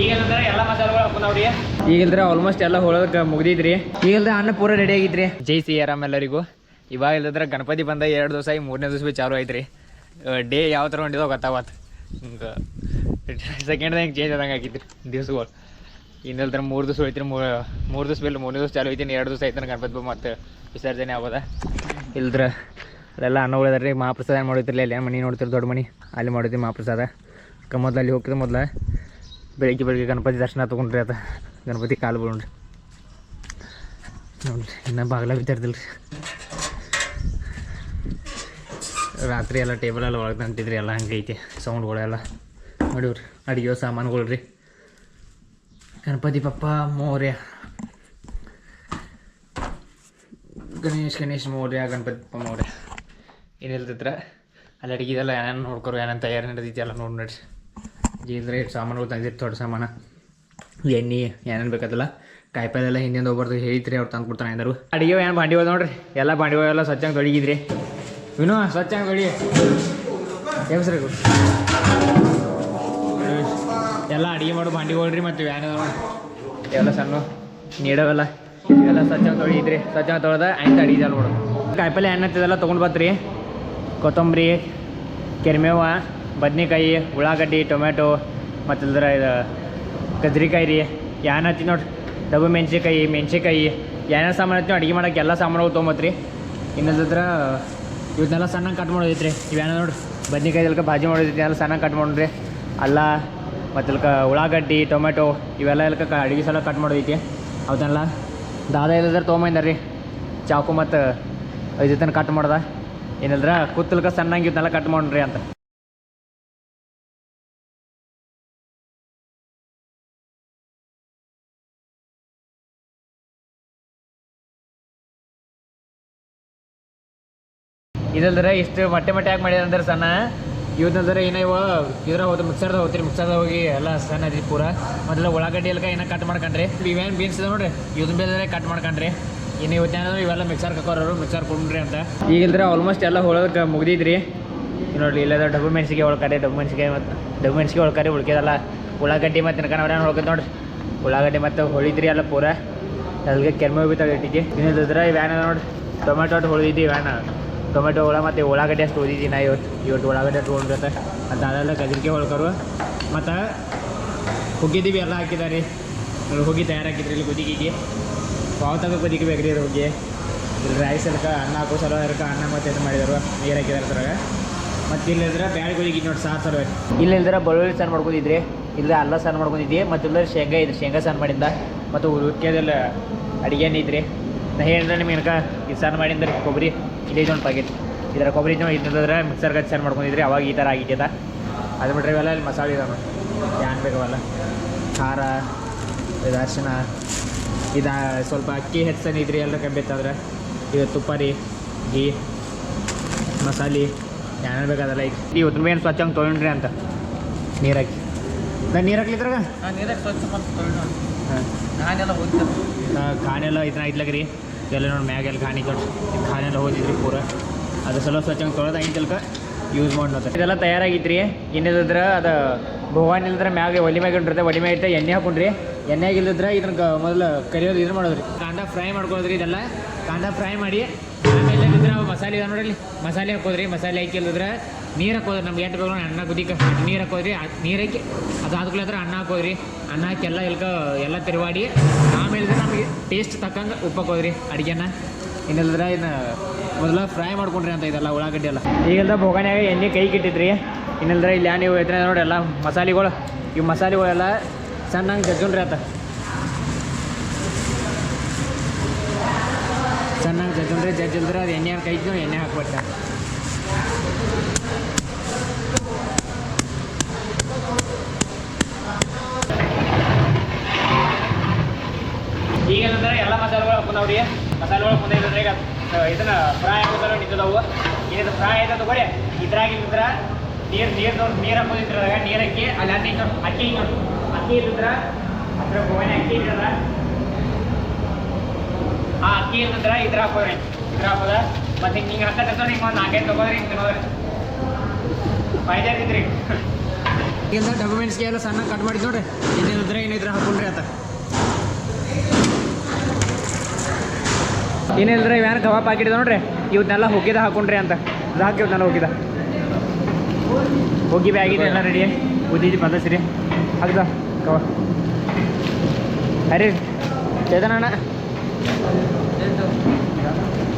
ಈಗಂದ್ರೆ ಎಲ್ಲ ಮಸಾಲೆಗಳು ಹಾಕೊಂಡವ್ರಿ ಈಗಿಲ್ದ್ರೆ ಆಲ್ಮೋಸ್ಟ್ ಎಲ್ಲ ಹೋಳೋದಕ್ಕೆ ಮುಗ್ದಿದ್ರಿ. ಈಗಿಲ್ದ್ರೆ ಅನ್ನ ಪೂರ ರೆಡಿ ಆಗಿದ್ರಿ. ಜೈ ಸಿ ಆರಾಮ್ ಎಲ್ಲರಿಗೂ. ಇವಾಗ ಇಲ್ಲದ್ರೆ ಗಣಪತಿ ಬಂದ ಎರಡು ದಿವಸ ಮೂರನೇ ದಿವಸ ಬಿ ಚಾಲು ಐತ್ರಿ. ಡೇ ಯಾವ ಥರ ಹೊಂಟಿದೋ ಗೊತ್ತಾವತ್ತು ಹಿಂಗೆ ಸೆಕೆಂಡ್ ಹಿಂಗೆ ಚೇಂಜ್ ಆದಂಗೆ ಆಗಿದ್ರಿ ದಿವ್ಸಗಳು. ಇನ್ನಿಲ್ದ್ರೆ ಮೂರು ದಿವಸ ಹೋಯ್ತ್ರಿ ಮೂರು ಮೂರು ದಿವಸ ಬಿಲ್ ಮೂರನೇ ದಿವಸ ಚಾಲು ಐತೀನಿ ಎರಡು ದಿವಸ ಐತನ ಗಣಪತಿ ಬಾ ಮತ್ತೆ ವಿಸರ್ಜನೆ ಆಗೋದ ಇಲ್ದ್ರ ಅಲ್ಲೆಲ್ಲ ಅನ್ನ ಉಳಿದ್ರಿ ರೀ ಮಹಾಪ್ರಸಾದ ಏನು ಮಾಡಿರ್ತಿರ್ಲಿ ಅಲ್ಲಿ ಮನೆ ನೋಡ್ತಿರಿ ದೊಡ್ಡ ಮನೆ ಅಲ್ಲಿ ಮಾಡಿದ್ವಿ ಮಹಾಪ್ರಸಾದ. ಕ ಮೊದ್ಲು ಅಲ್ಲಿ ಹೋಗ್ತಿದ್ದೆ ಮೊದ್ಲು. ಬೆಳಿಗ್ಗೆ ಬೆಳಿಗ್ಗೆ ಗಣಪತಿ ದರ್ಶನ ತೊಗೊಂಡ್ರಿ ಅದು. ಗಣಪತಿ ಕಾಲು ಬಿಡೋಣ್ರಿ ನೋಡ್ರಿ, ಇನ್ನೂ ಬಾಗಿಲ ಬಿದ್ದಾರ್ದಿಲ್ಲ ರೀ ರಾತ್ರಿ ಎಲ್ಲ ಟೇಬಲ್ ಎಲ್ಲ ಒಳಗೆ ತಂತಿದ್ರಿ, ಎಲ್ಲ ಹಂಗೆ ಐತಿ ಸೌಂಡ್ಗಳೆಲ್ಲ ನೋಡಿವ್ರಿ, ಅಡುಗೆ ಸಾಮಾನುಗಳು ರೀ ಗಣಪತಿ ಪಪ್ಪ, ಮೌರ್ಯ. ಗಣೇಶ್ ಗಣೇಶ್, ಮೌರ್ಯ, ಗಣಪತಿ ಪಪ್ಪ, ಮೌರ್ಯ. ಏನಿಲ್ತಿದ್ರೆ ಅಲ್ಲಿ ಅಡಿಗೆದೆಲ್ಲ ಏನೇನು ನೋಡ್ಕೊರು, ಏನೇನು ತಯಾರು ನಡೆದೈತಿ ಎಲ್ಲ ನೋಡಿ ನಡ್ರಿ. ಜೀಲ್ದ್ರೆ ಸಾಮಾನುಗಳು ತಂದಿರ್ತ ದೊಡ್ಡ ಸಾಮಾನು. ಎಣ್ಣೆ, ಏನೇನು ಬೇಕಾದಲ್ಲ ಕಾಯಿಪಲ್ಲೆ ಎಲ್ಲ ಹಿಂದಿಂದ ಹೋಗ್ಬಾರ್ದು ಹೇಳಿದ್ರಿ ಅವ್ರು ತಂದು ಕೊಡ್ತಾನೆ ಅಂದರು ಅಡಿಗೆ ಏನು ಬಾಂಡಿ ಹೋದ ನೋಡ್ರಿ. ಎಲ್ಲ ಬಾಂಡಿ ಎಲ್ಲ ಸ್ವಚ್ಛಂಗೆ ತೊಳಗಿದ್ರಿ. ಇನ್ನೂ ಸ್ವಚ್ಛಂಗೆ ತೊಳಿ ಹೆಸರು ಎಲ್ಲ ಅಡಿಗೆ ಬಾಂಡಿ ಹೋಗ್ರಿ ಮತ್ತು ವ್ಯಾನ್ ಎಲ್ಲ ಸಣ್ಣ, ನೀಡವೆಲ್ಲ. ಎಲ್ಲ ಸ್ವಚ್ಛಂಗೆ ತೊಳಿದ್ರಿ ಸ್ವಚ್ಛಂಗೆ ತೊಳೆದ ಆಯ್ತು ಅಡಿಗೆ ಮಾಡೋದು. ಕಾಯಿಪಲ್ಲೆ ಏನಂತಿದೆಲ್ಲ ತೊಗೊಂಡು ಬತ್ರಿ ಕೊತ್ತಂಬರಿ ಕೆರಿಮೇವ ಬದ್ನೆಕಾಯಿ, ಉಳ್ಳಾಗಡ್ಡಿ ಟೊಮೆಟೊ ಮತ್ತು ಇಲ್ದ್ರ ಇದು ಗಜ್ರಿಕಾಯಿ ರೀ. ಏನ ಹತ್ತಿ ನೋಡ್ರಿ ಡಬ್ಬು ಮೆಣ್ಸಿಕಾಯಿ ಮೆಣ್ಸಿಕಾಯಿ ಏನೇನು ಸಾಮಾನು ಹತ್ತಿ ಅಡುಗೆ ಮಾಡೋಕೆ ಎಲ್ಲ ಸಾಮಾನುಗಳು ತೊಗೊಂಬತ್ರಿ. ಇನ್ನೊಂದ್ರ ಇವನ್ನೆಲ್ಲ ಸಣ್ಣ ಕಟ್ ಮಾಡೋದೈತ್ರಿ. ಇವೇನ ನೋಡ್ರಿ ಬದ್ನೆಕಾಯಿ ಇಲ್ಕ ಭಾಜಿ ಮಾಡೋದೈತಿ ಎಲ್ಲ ಸಣ್ಣ ಕಟ್ ಮಾಡ್ರಿ. ಅಲ್ಲ ಮತ್ತು ಇಲ್ಕ ಉಳ್ಳಾಗಡ್ಡಿ ಟೊಮೆಟೊ ಇವೆಲ್ಲ ಇಲ್ಕ ಕ ಅಡುಗೆ ಸಲ ಕಟ್ ಮಾಡೋದೈತಿ. ಅವನ್ನೆಲ್ಲ ದಾದ ಇಲ್ಲದ್ರೆ ತೊಗೊಂಬಂದಾರ್ರಿ ಚಾಕು ಮತ್ತು ಇದನ್ನ ಕಟ್ ಮಾಡ್ದೆ. ಏನಿಲ್ದ್ರ ಕುತ್ತಲ್ಕ ಸಣ್ಣಂಗೆ ಇವನ್ನೆಲ್ಲ ಕಟ್ ಮಾಡ್ರಿ ಅಂತ. ಇದಲ್ದ್ರೆ ಇಷ್ಟು ಮೊಟ್ಟೆ ಮೊಟ್ಟೆ ಯಾಕೆ ಮಾಡಿದ್ರೆ ಅಂದ್ರೆ ಸಣ್ಣ ಇವತ್ತಂದ್ರೆ ಏನೋ ಇವ ಇದ್ರ ಹೋದ ಮಿಕ್ಸರ್ದಾಗ ಹೋಗ್ತೀರಿ, ಮಿಕ್ಸರ್ದಾಗ ಹೋಗಿ ಎಲ್ಲ ಸಣ್ಣ ಐತಿ ಪೂರ. ಮೊದಲ ಉಳ್ಳಾಗಡ್ಡಿ ಎಲ್ಲ ಏನೋ ಕಟ್ ಮಾಡ್ಕೊಂಡ್ರಿ. ಇವೇನು ಬೀನ್ಸ್ ಇದೆ ನೋಡ್ರಿ ಇದನ್ನ ಬೇರೆ ಕಟ್ ಮಾಡ್ಕೊಂಡ್ರಿ. ಇನ್ನು ಇವತ್ತೇನಾದ್ರು ಇವೆಲ್ಲ ಮಿಕ್ಸರ್ ಕಕ್ಕೋರು ಮಿಕ್ಸರ್ ಕೊಡ್ರಿ ಅಂತ. ಈಗಿಲ್ದ್ರೆ ಆಲ್ಮೋಸ್ಟ್ ಎಲ್ಲ ಹೋಳೋದಕ್ಕೆ ಮುಗ್ದಿದ್ರಿ. ನೋಡ್ರಿ ಇಲ್ಲದ ಡಬ್ಬು ಮೆಣಸಿಗೆ ಒಳ್ಕಡೆ ಡಬ್ಬು ಮೆಣಸಿಗೆ ಮತ್ತು, ಡಬ್ಬು ಮೆಣಸಿಗೆ ಒಳಕಡೆ ಉಳ್ಕಿದಲ್ಲ. ಉಳ್ಳಾಗಡ್ಡಿ ಮತ್ತು ತಿನ್ಕೊಂಡು ಹೋಗ್ತದೆ ನೋಡ್ರಿ. ಉಳ್ಳಾಗಡ್ಡಿ ಮತ್ತು ಹೊಳಿದ್ರಿ ಎಲ್ಲ ಪೂರ. ಅಲ್ಲಿಗೆ ಕೆರ್ಮೆ ಬಿ ತಗಿಟ್ಟಿದ್ದೆ ಇನ್ನಿದ್ರೆ ವ್ಯಾನ್ ನೋಡ್ರಿ ಟೊಮೆಟೊ ಹೊಳಿದ್ದಿ ವ್ಯಾನ್ ಟೊಮೆಟೊ ಒಳ ಮತ್ತು ಉಳ್ಳಾಗಡ್ಡೆ ಅಷ್ಟು ಓದಿದ್ದೀನಿ ನಾ ಇವತ್ತು ಇವತ್ತು ಉಳ್ಳಾಗಡ್ಡೆ ಅಷ್ಟು ತೊಗೊಂಡ್ರತ್ತೆ ಮತ್ತು ಅದೆಲ್ಲ ಕದಿರಿಕೆ ಹೊಳ್ಕರು. ಮತ್ತು ಹುಗ್ಗಿದ್ದೀವಿ ಎಲ್ಲ ಹಾಕಿದ್ದಾರೆ ಹುಗ್ಗಿ ತಯಾರಾಕಿದ್ರಿ ಇಲ್ಲಿ ಕುದಿಗಿಗೆ ಪಾವ್ ತಗ ಕುದಿಗೆ ಬೇಕ್ರಿ ಇದು ಹುಗ್ಗಿ. ಇಲ್ಲಿ ರೈಸ್ ಅದಕ್ಕೆ ಅನ್ನ ಹಾಕೋ ಸಲ ಅದಕ್ಕೆ ಅನ್ನ ಮತ್ತು ಇದು ಮಾಡಿದರು. ನೀರು ಹಾಕಿದಾರೆ ಅದ್ರಾಗ. ಮತ್ತು ಇಲ್ಲಿದ್ರೆ ಬ್ಯಾಳೆ ಗುಳಿಗೆ ನೋಡಿ ಸಾರು ಸರ್ ಇಲ್ಲಿ ಬಳ್ಳುಳ್ಳಿ ಸಾರು ಮಾಡ್ಕೊಂಡಿದ್ರಿ. ಇಲ್ಲ ಅಲ್ಲ ಸಾರು ಮಾಡ್ಕೊಂಡಿದ್ದೆ. ಮತ್ತು ಇಲ್ಲದ್ರೆ ಶೇಂಗಾ ಇದೆ ಶೇಂಗಾ ಸಾರು ಮಾಡಿಂದ ಮತ್ತು ಉಕ್ಕಿಯದೆಲ್ಲ ಅಡುಗೆ ಏನಿದ್ರಿ ನಾ ಹೇಳಿದ್ರೆ ನಿಮ್ಗೆ ಇದು ಸಾರು ಮಾಡಿದ್ರೆ ಕೊಬ್ಬರಿ ಇಲ್ಲಿ ಇದೊಂದು ಪ್ಯಾಕೆಟ್ ಇದರ ಕೊಬ್ಬರಿ ಇದ್ರೆ ಮಿಕ್ಸರ್ ಹಚ್ಚಿ ಸಾರು ಮಾಡ್ಕೊಂಡಿದ್ರಿ ಅವಾಗ ಈ ಥರ ಆಗಿಟ್ಟಿದೆ ಅದು ಬಿಟ್ರೆ ಇವೆಲ್ಲ ಇಲ್ಲಿ ಮಸಾಲೆ ಇದಾವೆ ಏನು ಬೇಕವಲ್ಲ. ಖಾರ ಇದು ಅರಿಶಿನ ಇದು ಸ್ವಲ್ಪ ಅಕ್ಕಿ ಹೆಚ್ಚನ ಇದ್ರಿ ಎಲ್ಲ ಕಮ್ಮಿತ್ತಂದ್ರೆ ಇದು ತುಪ್ಪ ರೀ ಘೀ ಮಸಾಲೆ ಏನೇನು ಬೇಕಾದಲ್ಲ ಈಗ ಈ ಸ್ವಚ್ಛ ಹಂಗೆ ತೊಗೊಂಡ್ರಿ ಅಂತ. ನೀರು ಹಾಕಿ ನಾನು ನೀರು ಹಾಕ್ಲಿದ್ರಾಗ ಹಾಂ. ನಾನೆಲ್ಲ ಹೋಗ್ತೇನೆ. ಖಾನೆಲ್ಲ ಇದನ್ನ ಐತ್ಲಾಗ್ರಿ ಎಲ್ಲ ನೋಡಿ ಮ್ಯಾಗೆಲ್ಲ ಖಾನಿ ಕೊಟ್ಟು ಖಾನೆಲ್ಲ ಹೋದಿದ್ರಿ ಪೂರ. ಅದು ಸ್ವಲ್ಪ ಸ್ವಚ್ಛ ತೊಳೆದು ತಲಕ ಯೂಸ್ ಮಾಡ್ಲತ್ತ ಇದೆಲ್ಲ ತಯಾರಾಗಿದ್ರಿ? ಇನ್ನಿದ್ರೆ ಅದು ಭಗವಾನ್ ಇಲ್ದ್ರೆ ಮ್ಯಾಗೆ ಒಲಿ ಮ್ಯಾಗ ಇಟ್ಟಿರುತ್ತೆ ಒಲಿ ಮ್ಯಾಗ ಇಟ್ಟು ಎಣ್ಣೆ ಹಾಕೊಂಡ್ರಿ. ಎಣ್ಣೆ ಇಲ್ಲದ್ರೆ ಇದನ್ನ ಮೊದಲು ಕರಿಯೋದು ಇದು ಮಾಡೋದ್ರಿ. ಕಾಂಡ ಫ್ರೈ ಮಾಡ್ಕೊಳೋದ್ರಿ ಇದೆಲ್ಲ. ಕಾಂಡ ಫ್ರೈ ಮಾಡಿ ಆಮೇಲೆ ಇದ್ರೆ ಮಸಾಲೆ ಇದೆ ನೋಡ್ರಿ ಮಸಾಲೆ ಹಾಕೋದ್ರಿ, ಮಸಾಲೆ ಹಾಕಿ ಇಲ್ಲದ್ರೆ ನೀರು ಹೋದ್ರೆ ನಮ್ಗೆ ಎಂಟು ಬೇಕು ಅನ್ನ ಕುದಿಕ ನೀರು ಹೋದ್ರಿ ಆ ನೀರು ಹಾಕಿ ಅದು ಆದ್ಮೇಲೆ ಅನ್ನ ಹಾಕೋದ್ರಿ ಅನ್ನ ಹಾಕಿ ಎಲ್ಲ ಎಲ್ಕ ಎಲ್ಲ ತಿರುವಾಡಿ. ಆಮೇಲೆ ನಮಗೆ ಟೇಸ್ಟ್ ತಕ್ಕಂಗೆ ಉಪ್ಪಕ್ಕೆ ಹೋದ್ರಿ ಅಡುಗೆನ. ಇನ್ನಿಲ್ಲದ್ರೆ ಇನ್ನು ಮೊದಲ ಫ್ರೈ ಮಾಡ್ಕೊಂಡ್ರಿ ಅಂತ ಇದೆಲ್ಲ ಉಳ್ಳಾಗಡ್ಡಿ ಎಲ್ಲ. ಈಗೆಲ್ಲ ಭೋಗಾನ್ಯಾಗ ಎಣ್ಣೆ ಕೈ ಇಟ್ಟಿದ್ರಿ ಇನ್ನಿಲ್ಲದ್ರೆ ಇಲ್ಲಿ ನೀವು ಎತ್ತನೆ ನೋಡಿ ಎಲ್ಲ ಮಸಾಲೆಗಳು. ಇವು ಮಸಾಲೆಗಳೆಲ್ಲ ಚೆನ್ನಾಗಿ ಜಜ್ಜುಣ್ರಿ ಆತ. ಚೆನ್ನಾಗಿ ಜಜ್ಕೊಂಡ್ರೆ ಜಜ್ಜಿಲ್ದ್ರೆ ಅದು ಎಣ್ಣೆ ಕೈ ಎಣ್ಣೆ ಹಾಕ್ಬಿಟ್ಟ ಈಗೇನಂದ್ರೆ ಎಲ್ಲ ಮಸಾಲೆಗಳು ಹಾಕೊಂಡವ್ರಿ ಮಸಾಲೆಗಳು ಹಾಕೊಂಡಿದ್ರೆ ಈಗ ಅಹ್, ಇದನ್ನ ಫ್ರೈ ಆಗೋದಲ್ಲ ನಿಂತದವು. ಇದು ಫ್ರೈ ಆಯ್ತು ತಗೊಳ್ಳಿ ಇದ್ರಾಗಿದ್ರ ನೀರು ನೀರು ನೀರು ಹಾಕೋದಿದ್ರಾಗ ನೀರು ಹಾಕಿ ಅಲ್ಲಿ ಅನ್ನ ಇಟ್ಟು ಅಕ್ಕಿ ಇಟ್ಟು ಅಕ್ಕಿ ಇಲ್ಲಿದ್ರ ಅದ್ರ ಗೋವನೆ ಅಕ್ಕಿ ಇಲ್ಲದ ಆ ಅಕ್ಕಿ ಇಲ್ಲಿದ್ರ ಇದ್ರ ಹಾಕೋರಿ, ಇದ್ರ ಹಾಕೋದ? ಮತ್ತೆ ಹಿಂಗೆ ಹಿಂಗೆ ಹಾಕತ್ತ ಹಿಂಗೆ ಒಂದು ನಾಲ್ಕೈದು ತಗೋದ್ರಿ, ಹಿಂಗೆ ತಿನ್ನೋದ್ರಿ ಫೈದಾ ಇದ್ರಿ ಈಗ ಡಾಕ್ಯುಮೆಂಟ್ಸ್ಗೆ ಎಲ್ಲ ಸಣ್ಣ ಕಟ್ ಮಾಡಿದ್ ನೋಡ್ರಿ. ಹಾಕೊಂಡ್ರಿ ಏನಿಲ್ರಿ ಇವೇನು ಕಬಾಬ್ ಕವಾ ಇದೆ ನೋಡ್ರಿ? ಇವತ್ತೆಲ್ಲ ಹೋಗಿದ ಹಾಕೊಂಡ್ರಿ ಅಂತ. ಹಾಕಿ ಇವತ್ತೆಲ್ಲ ಹೋಗಿದ. ಹೋಗಿ ಬ್ಯಾಗಿದೆ ಎಲ್ಲ ರೆಡಿ ಉದ್ದಿದ್ದು ಬಂದಸ್ರಿ ಹಾಕ್ದ ಕವ ಅರೆ ಚೇತನಣ್ಣ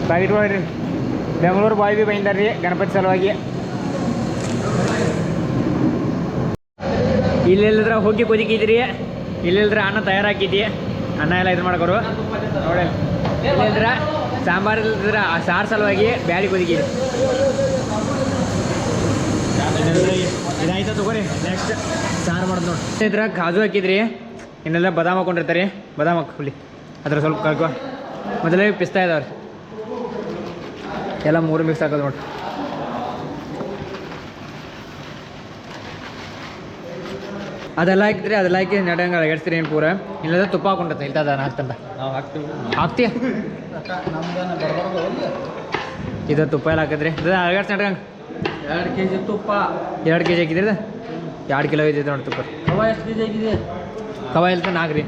ಪ್ಯಾಕೆಟ್ ಒಳಗ್ರಿ. ಬೆಂಗಳೂರು ಬಾಯ್ ಬಿ ಬೈಂದಾರ್ರಿ, ಗಣಪತಿ ಸಲುವಾಗಿ. ಇಲ್ಲೆಲ್ಲದ್ರ ಹೋಗಿ ಕುದಿಕಿದ್ರಿ ಇಲ್ಲಿಲ್ದ್ರೆ ಅನ್ನ ತಯಾರಾಕಿದ್ದಿ. ಅನ್ನ ಎಲ್ಲ ಇದು ಮಾಡ್ಕೊರು. ನೋಡಿ ಇಲ್ಲಿದ್ರ ಸಾಂಬಾರು ಇಲ್ಲದ್ರ ಆ ಸಾರು ಸಲುವಾಗಿ ಬ್ಯಾಳಿ ಕುದಿಗಿ. ಇದಾಯ್ತಾ ತಗೋರಿ ನೆಕ್ಸ್ಟ್ ಸಾರು ಮಾಡೋದು ನೋಡಿ. ಇದ್ರ ಕಾಜು ಹಾಕಿದ್ರಿ ಇನ್ನೆಲ್ಲ ಬದಾಮ್ ಹಾಕೊಂಡಿರ್ತಾರೆ ಬದಾಮ್ ಹಾಕಿ ಅದ್ರ ಸ್ವಲ್ಪ ಕಲ್ಕೊ. ಮೊದಲೇ ಪಿಸ್ತಾ ಇದಾವ್ರಿ. ಎಲ್ಲ ಮೂರು ಮಿಕ್ಸ್ ಹಾಕೋದು ನೋಡಿ. ಅದೆಲ್ಲ ಹಾಕಿದ್ರೆ ಅದೆಲ್ಲ ಹಾಕಿ ನಡೆಯಂಗಲ್ಲ ಅಳಗಡ್ಸ್ತೀರಿ ಏನು ಪೂರ? ಇಲ್ಲದ ತುಪ್ಪ ಹಾಕೊಂಡ ಇಲ್ತ ಹಾಕ್ತಂದ ನಾವು ಹಾಕ್ತೀವಿ. ಹಾಕ್ತೀಯ? ಇದು ತುಪ್ಪ ಎಲ್ಲ ಹಾಕಿದ್ರಿ. ಇದು ಅಳಗಡ್ಸ್ ನಡ್ಕಂಗೆ ಎರಡು ಕೆ ಜಿ ತುಪ್ಪ. ಎರಡು ಕೆ ಜಿ ಹಾಕಿದ್ರಿ ಇದು? ಎರಡು ಕಿಲೋ ಐತಿ ನೋಡಿ ತುಪ್ಪ. ಕವ ಎಷ್ಟು ಕೆ ಜಿ ಹಾಕಿದೆ? ಕವ ಇಲ್ತ ನಾಲ್ಕು ರೀ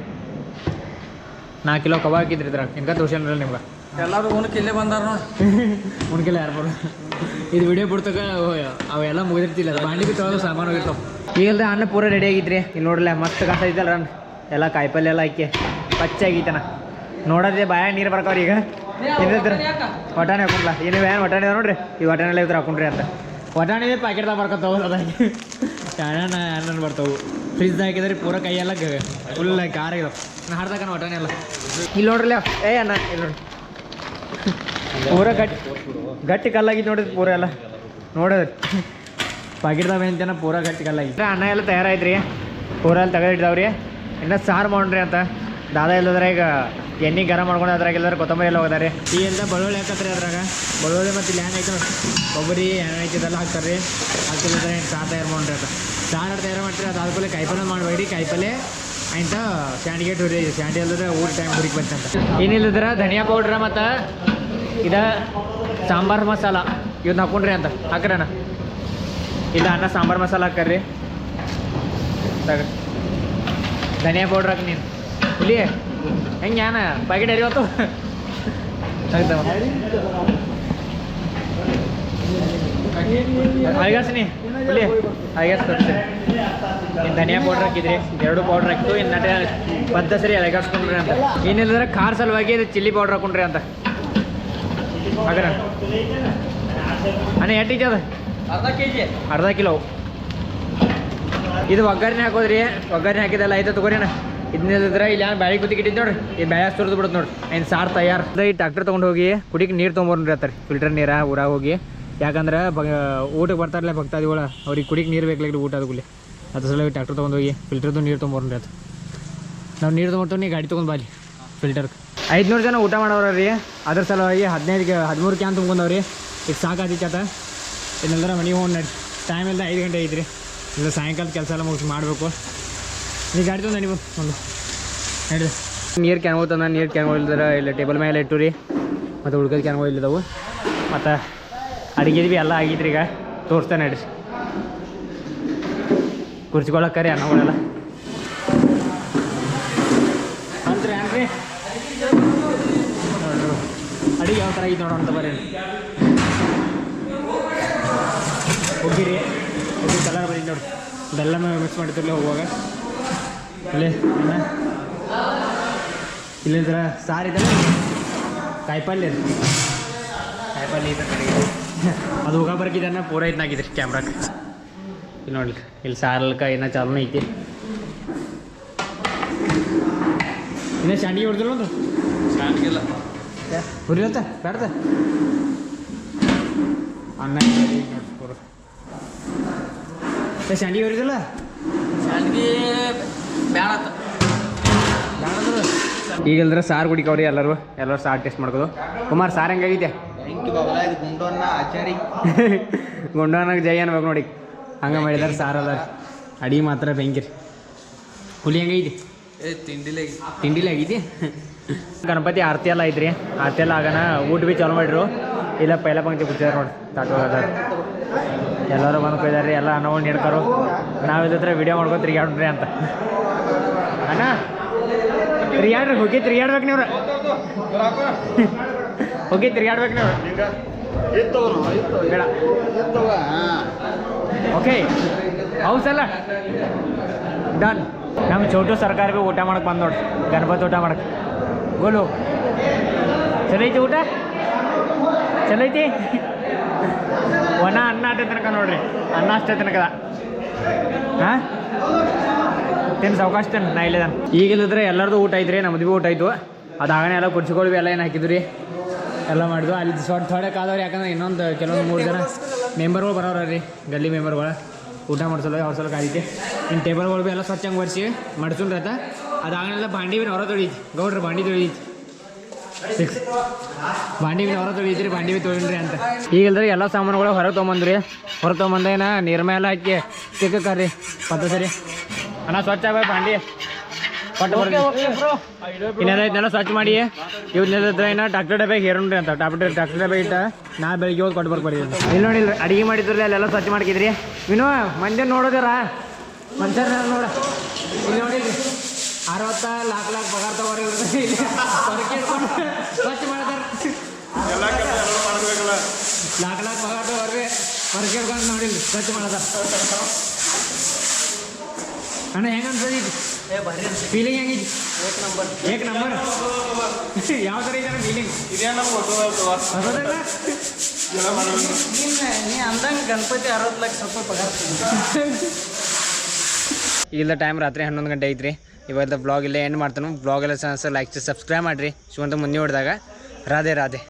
ನಾಲ್ಕು ಕಿಲೋ ಕವ ಹಾಕಿದ್ರಿ ಇದ್ರಾಗ. ಇನ್ಕ ತೋರ್ಸಲ್ಲ ನಿಮ್ಗೆ. ಎಲ್ಲರೂ ಉಣಕ್ಕೆ ಇಲ್ಲೇ ಬಂದಾರ ನೋಡಿ. ಮುನ್ಕೆಲ್ಲ ಯಾರು ಬರೋ ಇದು ವಿಡಿಯೋ ಬಿಡ್ತಕ್ಕ ಅವೆಲ್ಲ ಮುಗಿದಿರ್ತಿಲ್ಲ. ಬಾಂಡಿಗೆ ಬಾಂಡಿ ತೊಳೆದು ಸಾಮಾನು ಹೋಗಿರ್ತಾವ. ಈಗ ಅನ್ನ ಪೂರ ರೆಡಿ ಆಗಿದ್ರಿ. ಇಲ್ಲಿ ನೋಡ್ರಲ್ಲ, ಮಸ್ತ್ ಕಸ ಐತಲ್ಲ ರನ್ ಎಲ್ಲ ಕಾಯಿಪಲ್ಲೆ ಎಲ್ಲ ಹಾಕಿ ಪಚ್ಚಾಗೈತನ ನೋಡೋದೇ ಬಾಯ ನೀರು ಬರ್ಕವ್ರಿ ಈಗ. ಏನಿದ್ರ ಒಟಾಣಿ ಹಾಕೊಂಡ್ಲ? ಏನು ಏನು ಒಟಾಣಿ ನೋಡ್ರಿ? ಈ ಒಟಾಣಿ ಎಲ್ಲ ಇದ್ರ ಹಾಕೊಂಡ್ರಿ ಅಂತ. ಒಟಾಣಿ ಪ್ಯಾಕೆಟ್ದಾಗ ಬರ್ಕೊತಾವ ಅದಾಗಿ ಅಣ್ಣ ಅಣ್ಣ ಬರ್ತಾವು. ಫ್ರಿಜ್ ಹಾಕಿದ್ರಿ ಪೂರ ಕೈಯೆಲ್ಲ ಫುಲ್ ಕಾರ ಇದಾವ. ಹಾಡ್ದಾಗ ವಟಾಣಿ ಎಲ್ಲ. ಇಲ್ಲಿ ನೋಡ್ರಲ್ಲ, ಏ ಅಣ್ಣ, ಇಲ್ಲಿ ನೋಡ್ರಿ ಪೂರ ಗಟ್ಟಿ ಗಟ್ಟಿ ಕಲ್ಲಾಗಿತ್ತು ನೋಡಿದ್ ಪೂರ ಎಲ್ಲ. ನೋಡಿದ್ರಿ. ಪಾಕಿಟ್ದಾಗ ಜನ ಪೂರ ಗಟ್ಟಿಗಲ್ಲ ಕಲ್ಲಾಗಿತ್ತು ಅನ್ನ ಎಲ್ಲ ತಯಾರಾಯ್ತು ರೀ ಪೂರ ಎಲ್ಲ ತೆಗೆದಿಟ್ಟಿದಾವ್ರಿ. ಇನ್ನು ಸಾರು ಮಾಡ್ರಿ ಅಂತ. ದಾದ ಇಲ್ಲದ್ರೆ ಈಗ ಎಣ್ಣೆ ಗರಂ ಮಾಡ್ಕೊಂಡು ಅದ್ರಾಗ ಎಲ್ಲರೂ ಕೊತ್ತಂಬರಿ ಎಲ್ಲ ಹೋದಾರೆ ಈ ಎಲ್ಲ ಬೆಳ್ಳುಳ್ಳಿ ಹಾಕತ್ರಿ ಅದ್ರಾಗ. ಬೆಳ್ಳುಳ್ಳಿ ಮತ್ತು ಇಲ್ಲಿ ಏನು ಐತೆ. ಕೊಬ್ಬರಿ ಏನ್ ಇದೆಲ್ಲ ಹಾಕ್ತಾರೆ ರೀ ಹಾಕಿಲ್ಲದ್ರೆ ಸಾರು ತಯಾರು ಮಾಡ್ರಿ ಅಂತ. ಸಾರು ತಯಾರು ಮಾಡ್ತೀರಿ ಅದು ಆದ್ಮೇಲೆ ಕಾಯಿಪಲ್ಲೆ ಮಾಡಬೇಡಿ. ಕಾಯಿಪಲ್ಲೆ ಅಂತ ಸ್ಯಾಂಡಿಗೆ ಹುರಿ. ಸ್ಯಾಂಡಿ ಅಲ್ಲದ್ರೆ ಊಟ ಟೈಮ್ ಹುರಿಕ್ ಬಂತ ಏನಿಲ್ಲದ್ರ ಧನಿಯಾ ಪೌಡ್ರ ಮತ್ತು ಇದ ಸಾಂಬಾರು ಮಸಾಲ. ಇವನ್ನ ಹಾಕೊಂಡ್ರಿ ಅಂತ. ಹಾಕ್ರಣ ಇಲ್ಲ, ಅನ್ನ ಸಾಂಬಾರ್ ಮಸಾಲ ಹಾಕರ್ರಿ. ತಗ ಧನಿಯಾ ಪೌಡ್ರ್ ಹಾಕಿ ನೀನು. ಇಲ್ಲಿ ಹೆಂಗೆ ಯಾನ? ಪ್ಯಾಕೆಟ್ ಅರಿವತ್ತು ಅಳಗಾಸ್ನಿ ಇಲ್ಲಿ ಆಗಸ್ ಧನಿಯಾ ಪೌಡ್ರ್ ಹಾಕಿದ್ರಿ ಎರಡು ಪೌಡ್ರ್ ಹಾಕಿತು ಇನ್ನು ಪದ್ದ ಸರಿ ಅಳಗಾಸ್ಕೊಂಡ್ರಿ ಅಂತ. ಏನಿಲ್ಲದ್ರೆ ಖಾರ ಸಲುವಾಗಿ ಇದು ಚಿಲ್ಲಿ ಪೌಡ್ರ್ ಹಾಕೊಂಡ್ರಿ ಅಂತ. ಹಾಗಾರ. ಅಣ್ಣ ಅದು? ಅರ್ಧ ಕಿಲೋ. ಇದು ಒಗ್ಗರಣೆ ಹಾಕೋದ್ರಿ. ಒಗ್ಗರಣೆ ಹಾಕಿದೆಲ್ಲ ಆಯ್ತು ತಗೋರಿ ಅಣ್ಣ. ಇದನ್ನಿದ್ರೆ ಇಲ್ಲಿ ಏನು ಬ್ಯಾಳಿ ಕುತ್ತಿ ಇಟ್ಟಿದ್ದು ನೋಡ್ರಿ. ಈ ಬ್ಯಾಳೆ ಸುರಿದು ಬಿಡುತ್ತೆ ನೋಡ್ರಿ. ಏನು ಸಾರು ತಯಾರು. ಈ ಟ್ಯಾಕ್ಟರ್ ತೊಗೊಂಡು ಹೋಗಿ ಕುಡಿಗೆ ನೀರು ತೊಗೊಂಬರ್ರಿ ಅಂತಾರೆ ಫಿಲ್ಟರ್ ನೀರ ಊರಾಗ ಹೋಗಿ. ಯಾಕಂದ್ರೆ ಊಟಕ್ಕೆ ಬರ್ತಾರಲ್ಲ ಭಕ್ತಾದಿಗಳ. ಅವ್ರಿಗೆ ಕುಡಿಗೆ ನೀರು ಬೇಕಾಗ್ಲಿ ಊಟ ಅದಕ್ಕೂ ಅದ್ರ ಸಲ ಟ್ಯಾಕ್ಟರ್ ತೊಗೊಂಡು ಹೋಗಿ ಫಿಲ್ಟರ್ದು ನೀರು ತೊಗೊಂಬರ್ರಿ ಅದು ನಾವು ನೀರು ತೊಗೊಂಡು ನೀ ಗಾಡಿ ತೊಗೊಂಡು ಬಾಲಿ ಫಿಲ್ಟರ್ ಐದುನೂರು ಜನ ಊಟ ಮಾಡೋರ ರೀ. ಅದ್ರ ಸಲುವಾಗಿ ಹದಿನೈದು ಹದಿಮೂರು ಕ್ಯಾನ್ ತುಂಬ್ಕೊಂಡವ್ರಿ. ಈಗ ಸಾಕಾದಿತ್ತತ ಇನ್ನೆಲ್ಲರ ಮನೆಗೆ ಹೋಗಿ ನಡಿ ಟೈಮ್ ಎಲ್ಲ ಐದು ಗಂಟೆ ಐತ್ರಿ. ಇಲ್ಲ ಸಾಯಂಕಾಲದ ಕೆಲಸ ಎಲ್ಲ ಮುಗಿಸಿ ಮಾಡಬೇಕು. ನೀವು ಗಾಡಿ ತೊಗೊಂಡು ನೀವು ಒಂದು. ನಡೀರಿ. ನೀರು ಕ್ಯಾನ್ ಹೋಗ್ತಂದ ನೀರು ಕ್ಯಾನ್ ಇಲ್ದಾರ ಇಲ್ಲ ಟೇಬಲ್ ಮೇಲೆ ಇಟ್ಟು ರೀ. ಮತ್ತು ಹುಡುಗದ ಕ್ಯಾನ್ ಇಲ್ಲದವು. ಮತ್ತು ಅಡುಗೆದು ಭೀ ಎಲ್ಲ ಆಗಿದ್ರಿ ಈಗ. ತೋರಿಸ್ತಾನೆ ನಡ್ರಿ. ರೀ ಅನ್ನಗಳೆಲ್ಲ. ಅಂದ್ರೆ ಏನ್ರಿ? ಅಡುಗೆ ಯಾವ ಥರ ಐತೆ ನೋಡೋಣ ಅಂತ ಬರ್ರಿ ಹೋಗಿರಿ. ಹೋಗಿ ಕಲರ್ ಬಂದಿದ್ದು ನೋಡಿ. ಬೆಲ್ಲ ಮಿಕ್ಸ್ ಮಾಡಿದ್ರಲ್ಲ ಹೋಗುವಾಗ. ಇಲ್ಲೇ ಅಣ್ಣ. ಇಲ್ಲಿದ್ರ ಸಾರು ಇದೆಲ್ಲ ಕಾಯಿಪಲ್ಯ ರೀ ಕಾಯಿಪಲ್ಯ ಇದೆ ಅದು ಹೋಗ ಬರ್ಕಿದ್ದನ್ನ ಪೂರ ಇದನ್ನಾಗಿದ್ರಿ ಕ್ಯಾಮ್ರಾಕ್ಕೆ ಇಲ್ಲಿ ನೋಡ್ರಿ ಇಲ್ಲಿ ಸಾರಲ್ಕ ಏನೋ ಚಾಲೂ ಐತಿ. ಇನ್ನೂ ಶಾಂಡಿಗೆ ಹೊಡೆದಿಲ್ಲ ಒಂದು? ಚೆನ್ನಾಗಿಲ್ಲ ಹುರಿಲತ್ತ ಬೇಡ್ದ ಅನ್ನ ನೋಡಿ. ಶಾಂಡಿಗೆ ಅವ್ರಿಗಲ್ಲ ಶಾಲ್ಗಿ ಬ್ಯಾಡತ್ತ ಈಗಲ್ದ್ರೆ ಸಾರು ಕುಡಿಕವ್ರಿ ಎಲ್ಲರೂ. ಎಲ್ಲರೂ ಸಾರು ಟೇಸ್ಟ್ ಮಾಡ್ಕೋದು. ಕುಮಾರ್ ಸಾರು ಹೆಂಗಾಗಿದೆ ಗುಂಡೋನಾಗ ಜೈ ಅನ್ಬೇಕು ನೋಡಿ. ಹಂಗ ಮಾಡಿದಾರೆ ಸಾರು ಅದ ಅಡಿ ಮಾತ್ರ ಬೆಂಕಿರಿ. ಹುಲಿ ಹೆಂಗೈತಿ ಏ ತಿಂಡಿಲೆ ಆಗೈತಿ ಗಣಪತಿ ಆರತಿ ಎಲ್ಲ ಐತ್ರಿ. ಆರತಿ ಎಲ್ಲ ಆಗೋಣ ಊಟ ಭೀ ಚಾಲು ಮಾಡಿರು ಇಲ್ಲ ಪೈಲ ಪಂಕ್ತಿ ಕೂತಿದಾರೆ ನೋಡಿ. ತಾಟು ಎಲ್ಲರೂ ಬಂದು ಕೊಯ್ದಾರ್ರಿ, ಎಲ್ಲ ಅನ್ನವನ್ನು ನೀಡ್ಕರು ನಾವು ಇದ್ರ ವಿಡಿಯೋ ಮಾಡ್ಕೊ ತಿರ್ಗಾಡ್ರಿ ಅಂತ. ಅಣ್ಣ ತಿರ್ಗಾಡ್ರಿ ಹೋಗಿ ತಿರ್ಗಾಡ್ಬೇಕು ನೀವು ಹೋಗಿ ತಿರ್ಗಾಡ್ಬೇಕು ನೀವು ಬೇಡ. ಓಕೆ ಹೌಸಲ್ಲ ಡನ್. ನಮ್ಮ ಚೋಟು ಸರ್ಕಾರಕ್ಕೆ ಊಟ ಮಾಡಕ್ಕೆ ಬಂದು ನೋಡ್ರಿ. ಗಣಪತಿ ಊಟ ಮಾಡಕ್ಕೆ ಗೋಲು. ಚಲೋ ಐತಿ ಊಟ? ಚಲೋ ಐತಿ? ಒಣ ಅನ್ನ ಅಟ್ಟೆ ತನಕ ನೋಡ್ರಿ. ಅನ್ನ ಅಷ್ಟೇ ತನಕ ಹಾಂ? ತಿನ್ನು ಸಾವಕಾಶ ತಿನ್ನು ನಾ ಇಲ್ಲದ ಈಗಿಲ್ಲದ್ರೆ ಎಲ್ಲರದು ಊಟ ಐತ್ರಿ ನಮ್ದು ಭೀ ಊಟ ಆಯ್ತು ಅದಾಗಣೆ ಎಲ್ಲ ಕುರ್ಚಿಗಳು ಭೀ ಎಲ್ಲ ಏನು ಹಾಕಿದ್ವಿ ರೀ ಎಲ್ಲ ಮಾಡಿದ್ವು. ಅಲ್ಲಿ ಸ್ವಲ್ಪ ಥೋಡೆ ಕಾದವ್ರಿ ಯಾಕಂದ್ರೆ ಇನ್ನೊಂದು ಕೆಲವೊಂದು ಮೂರು ಜನ ಮೆಂಬರ್ಗಳು ಬರೋರ ರೀ ಗಲ್ಲಿ ಮೆಂಬರ್ಗಳು. ಊಟ ಮಾಡಿಸಲ್ಲ ಅವ್ರ ಸಲ ಕಾದೈತಿ ಇನ್ನು ಟೇಬಲ್ಗಳು ಭೀ ಎಲ್ಲ ಸ್ವಚ್ಛಂಗೆ ಒರೆಸಿ ಮಡ್ಸುಂಡ್ರತ ಅದಾಗಣೆಲ್ಲ ಬಾಂಡಿ ಭೀ ಹೊರ ತೊಳಿತಿ ಗೌಡ್ರಿ ಬಾಂಡಿ ತೊಳಿತಿ ಸಿಕ್ಸ್ ಬಾಂಡಿ ಹೊರ ತೊಳಿದ್ರಿ ಬಾಂಡಿ ತೊಳಿನ್ರಿ ಅಂತ. ಈಗ ಇಲ್ದ್ರೆ ಎಲ್ಲ ಸಾಮಾನುಗಳು ಹೊರಗೆ ತೊಗೊಂಬಂದ್ರಿ. ಹೊರಗೆ ತೊಗೊಂಬಂದ ಏನ ನೀರ್ ಮೇಲೆ ಹಾಕಿ ಸಿಕ್ಕಕ್ಕಾರಿ ಮತ್ತೆ ಸರಿ. ಅಣ್ಣ ಸ್ವಚ್ಛ ಆಗ ಬಾಂಡಿ. ಇನ್ನೆಲ್ಲ ಸ್ವಚ್ಛ ಮಾಡಿ. ಇವನ್ನೆಲ್ಲ ಏನ ಡಾಕ್ಟರ್ ಡಬ್ಬೆ ಹೇರುಣ್ರಿ ಅಂತ. ಡಾಕ್ಟರ್ ಡಾಕ್ಟರ್ ಡಬ್ಬೆ ಇಟ್ಟ ನಾ ಬೆಳಿಗ್ಗೆ ಹೋಗಿ ಕೊಟ್ಟು ಬರ್ಕೊಡಿ ಇಲ್ಲಿ ನೋಡಿ ಅಡಿಗೆ ಮಾಡಿದ್ರಲ್ಲ ಅಲ್ಲೆಲ್ಲ ಸ್ವಚ್ಛ ಮಾಡ್ಕಿದ್ರಿ. ಇನ್ನು ಮಂದಿ ನೋಡೋದ್ರ? ಮನುಷ್ಯರ ನೋಡ. ಇಲ್ಲಿ ನೋಡಿ ಇಲ್ಲಿ. ಅರವತ್ತ ಲಾಕ್ ಲಾಕ್ ಪಗಾರ ತಗೋರಿ ಇಟ್ಕೊಂಡು ಸ್ವಚ್ಛ ಮಾಡ್ತಾರೆ. ಲಾಕ್ ಲಾಕ್ ಪಗಾರ ತಗೋರಿ. ಹೊರಗೆ ಇಟ್ಕೊಂಡು ನೋಡಿ ಇಲ್ಲಿ ಸ್ವಚ್ಛ ಮಾಡ್ತಾರ ಅಣ್ಣ ಹೆಂಗ ಅನ್ಸದಿ ಫೀಲಿಂಗ್ ಹೆಂಗಿತ್ತು ಏಕ್ ನಂಬರ್. ಯಾವ ಥರ ಇದೆ ಫೀಲಿಂಗ್ ನೀ ಅಂದಂಗೆ ಗಣಪತಿ ಅರವತ್ತು ಲಕ್ಷ ರೂಪಾಯಿ ಪಗಾರ ಇಲ್ಲ ಟೈಮ್ ರಾತ್ರಿ ಹನ್ನೊಂದು ಗಂಟೆ ಐತ್ರಿ. ಇವತ್ತು ಬ್ಲಾಗ್ ಇಲ್ಲೇ ಎಂಡ್ ಮಾಡ್ತಾನೆ. ಬ್ಲಾಗ್ ಎಲ್ಲ ಲೈಕ್ ಸಬ್ಸ್ಕ್ರೈಬ್ ಮಾಡಿರಿ. ಶಿವಂತ ಮುಂದೆ ಹೊಡೆದಾಗ ರಾಧೆ ರಾಧೆ.